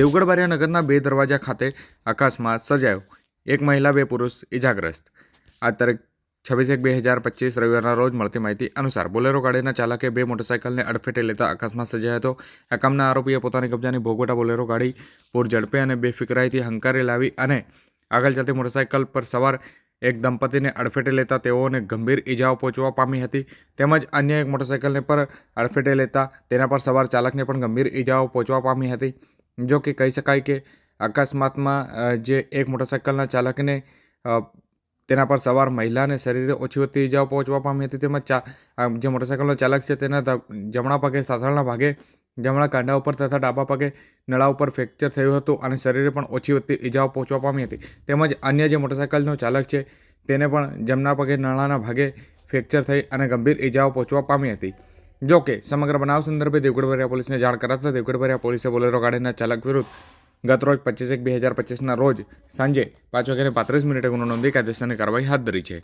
દેવગઢ બારિયા નગરના બે દરવાજા ખાતે અકસ્માત સર્જાયો. એક મહિલા, બે પુરુષ ઇજાગ્રસ્ત આ તારીખ છવ્વીસ એક બે હજાર પચીસ રવિવારના રોજ મળતી માહિતી અનુસાર બોલેરો ગાડીના ચાલકે બે મોટરસાઇકલને અડફેટે લેતા અકસ્માત સર્જાયો હતો. અકમના આરોપીએ પોતાની કબજાની ભોગવટા બોલેરો ગાડી પૂર ઝડપે અને બેફિકરાઈથી હંકારી લાવી અને આગળ ચાલતી મોટરસાઇકલ પર સવાર એક દંપતીને અડફેટે લેતા તેઓને ગંભીર ઈજાઓ પહોંચવા પામી હતી. તેમજ અન્ય એક મોટરસાઇકલને પર અડફેટે લેતા તેના પર સવાર ચાલકને પણ ગંભીર ઈજાઓ પહોંચવા પામી હતી. જો કે કહી શકાય કે અકસ્માતમાં જે એક મોટરસાઇકલના ચાલકને તેના પર સવાર મહિલાને શરીરે ઓછી વધતી ઈજાઓ પહોંચવા પામી હતી. તેમજ ચા જે મોટરસાઇકલનો ચાલક છે તેના જમણા પગે સાથળના ભાગે, જમણા કાંડા ઉપર તથા ડાબા પગે નળા ઉપર ફ્રેક્ચર થયું હતું અને શરીરે પણ ઓછી વધતી ઈજાઓ પહોંચવા પામી હતી. તેમજ અન્ય જે મોટરસાઇકલનો ચાલક છે, તેને પણ જમણા પગે, નળાના ભાગે ફ્રેક્ચર થઈ અને ગંભીર ઈજાઓ પહોંચવા પામી હતી. જો કે, સમગ્ર બનાવ સંદર્ભે દેવગઢભરિયા પોલીસને જાણ કરાતા દેવગઢભરિયા પોલીસે બોલેરો ગાડીના ચાલક વિરુદ્ધ ગત રોજ પચીસ એક બે હજાર પચીસના રોજ સાંજે પાંચ વાગ્યાને પાંત્રીસ મિનિટે ગુનો નોંધી કાયદેસરની કાર્યવાહી હાથ ધરી છે.